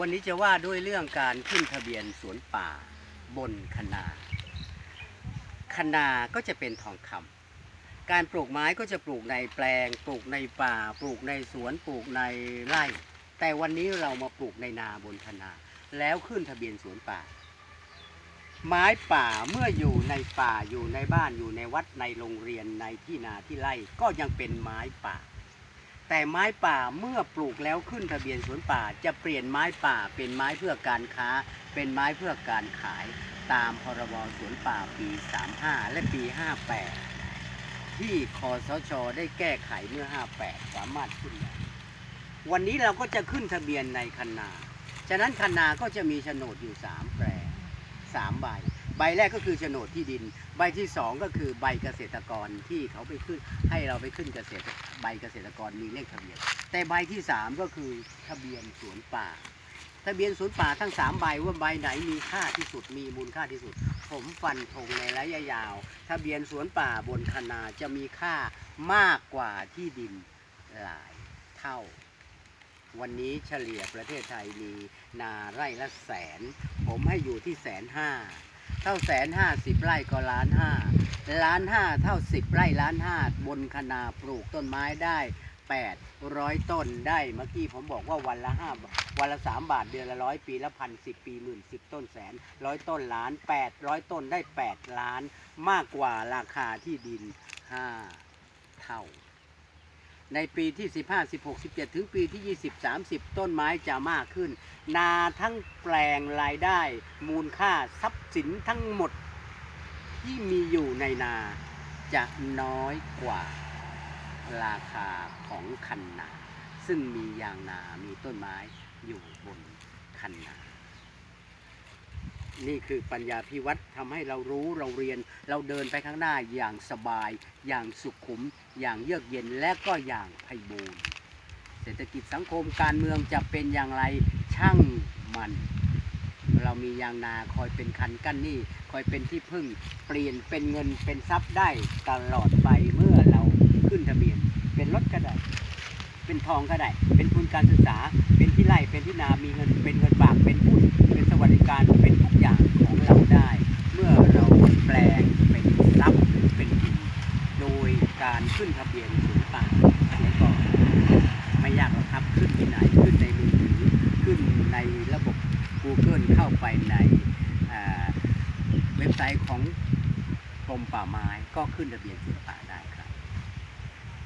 วันนี้จะว่าด้วยเรื่องการขึ้นทะเบียนสวนป่าบนคนาคนาก็จะเป็นทองคำการปลูกไม้ก็จะปลูกในแปลง ปลูกในป่า ปลูกในสวนปลูกในไร่ แต่วันนี้เรามาปลูกในนาบนคนา แล้วขึ้นทะเบียนสวนป่า ไม้ป่าเมื่ออยู่ในป่าอยู่ในบ้านอยู่ในวัดในโรงเรียนในที่นาที่ไร่ก็ยังเป็นไม้ป่า แต่ไม้ป่าเมื่อปลูกแล้วขึ้นทะเบียนสวนป่า จะเปลี่ยนไม้ป่าเป็นไม้เพื่อการค้า เป็นไม้เพื่อการขาย ตามพรบสวนป่าปี 35 และปี 58 ที่คอสช ได้แก้ไขเมื่อ 58 สามารถขึ้นได้วันนี้เราก็จะขึ้นทะเบียนในคันนา ฉะนั้นคันนาก็จะมีโฉนดอยู่ 3 แปลง ใบแรกก็คือโฉนดที่ดิน ใบที่ 2 ก็คือใบเกษตรกรที่เขาไปขึ้นให้เราไปขึ้นเกษตรใบเกษตรกรมีเลขทะเบียน แต่ใบที่ 3 ก็คือทะเบียนสวนป่า ทะเบียนสวนป่าทั้ง3ใบว่าใบไหนมีค่าที่สุดมีมูลค่าที่สุด ผมฟันธงในระยะยาว ทะเบียนสวนป่าบนคนาจะมีค่ามากกว่าที่ดินหลายเท่าวันนี้เฉลี่ยประเทศไทยมีนาไร่ละแสน ผมให้อยู่ที่แสนห้า เท่าแสนห้าสิบไร่ก็ล้านห้าล้านห้าเท่าสิบไร่ล้านห้าบนคนาปลูกต้นไม้ได้แปดร้อยต้นได้เมื่อกี้ผมบอกว่าวันละห้าวันละสามบาทเดือนละร้อยปีละพันสิบปีหมื่นสิบต้นแสนร้อยต้นล้านแปดร้อยต้นได้แปดล้าน มากกว่าราคาที่ดินห้าเท่า ในปีที่ 15 16 17 ถึงปีที่ 20 30 ต้นไม้จะมากขึ้น นาทั้งแปลงรายได้ มูลค่าทรัพย์สินทั้งหมดที่มีอยู่ในนาจะน้อยกว่าราคาของคันนา ซึ่งมียางนา มีต้นไม้อยู่บน นี่คือปัญญาพิวัตรทำให้เรารู้เราเรียน เราเดินไปข้างหน้าอย่างสบาย อย่างสุขุม อย่างเยือกเย็นและก็อย่างไพบูรณ์เศรษฐกิจสังคมการเมืองจะเป็นอย่างไรช่างมัน เรามียางนาคอยเป็นคันกั้นหนี้คอยเป็นที่พึ่ง เปลี่ยนเป็นเงินเป็นทรัพย์ได้ตลอดไปเมื่อเราขึ้นทะเบียน เป็นรถก็ได้เป็นทองก็ได้ เป็นทุนการศึกษา เป็นที่ไร่ เป็นที่นา มีเงิน เป็นเงินฝาก เป็นหุ้น เป็นสวัสดิการ เป็น อย่างของเราได้ เมื่อเราแปลงเป็นทรัพย์หรือเป็นทุนโดยการขึ้นทะเบียนศูนป่าเสียก่อนไม่ยากหรอกครับขึ้นที่ไหนขึ้นในมือถือขึ้นในระบบ Google เข้าไปในเว็บไซต์ของกรมป่าไม้ก็ขึ้นทะเบียนศูนป่าได้